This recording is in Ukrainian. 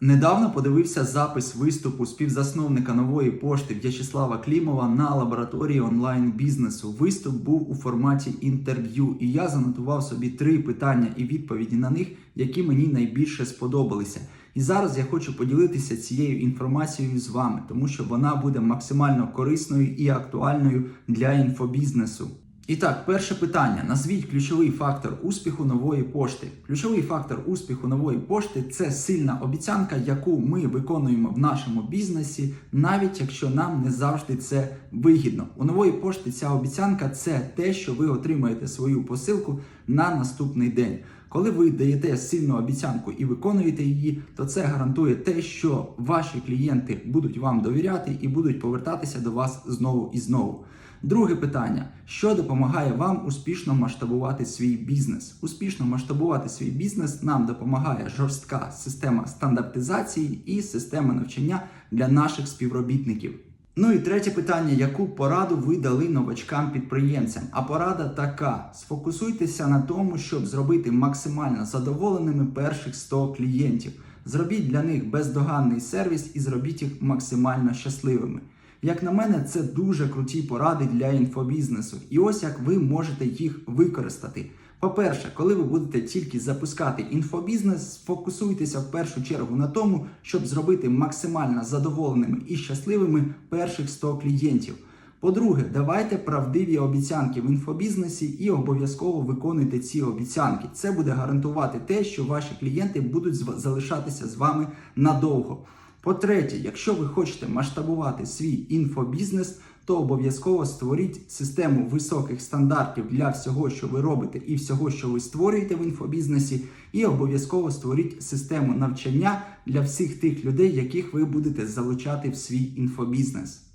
Недавно подивився запис виступу співзасновника нової пошти В'ячеслава Клімова на лабораторії онлайн бізнесу. Виступ був у форматі інтерв'ю, і я занотував собі три питання і відповіді на них, які мені найбільше сподобалися. І зараз я хочу поділитися цією інформацією з вами, тому що вона буде максимально корисною і актуальною для інфобізнесу. І так, перше питання: назвіть ключовий фактор успіху нової пошти. Ключовий фактор успіху нової пошти це сильна обіцянка, яку ми виконуємо в нашому бізнесі, навіть якщо нам не завжди це вигідно. У нової пошти ця обіцянка це те, що ви отримаєте свою посилку на наступний день. Коли ви даєте сильну обіцянку і виконуєте її, то це гарантує те, що ваші клієнти будуть вам довіряти і будуть повертатися до вас знову і знову. Друге питання: що допомагає вам успішно масштабувати свій бізнес? Успішно масштабувати свій бізнес нам допомагає жорстка система стандартизації і система навчання для наших співробітників. Ну і третє питання: яку пораду ви дали новачкам-підприємцям? А порада така: сфокусуйтеся на тому, щоб зробити максимально задоволеними перших 100 клієнтів. Зробіть для них бездоганний сервіс і зробіть їх максимально щасливими. Як на мене, це дуже круті поради для інфобізнесу. І ось як ви можете їх використати. По-перше, коли ви будете тільки запускати інфобізнес, сфокусуйтеся в першу чергу на тому, щоб зробити максимально задоволеними і щасливими перших 100 клієнтів. По-друге, давайте правдиві обіцянки в інфобізнесі і обов'язково виконуйте ці обіцянки. Це буде гарантувати те, що ваші клієнти будуть залишатися з вами надовго. По-третє, якщо ви хочете масштабувати свій інфобізнес, то обов'язково створіть систему високих стандартів для всього, що ви робите, і всього, що ви створюєте в інфобізнесі, і обов'язково створіть систему навчання для всіх тих людей, яких ви будете залучати в свій інфобізнес.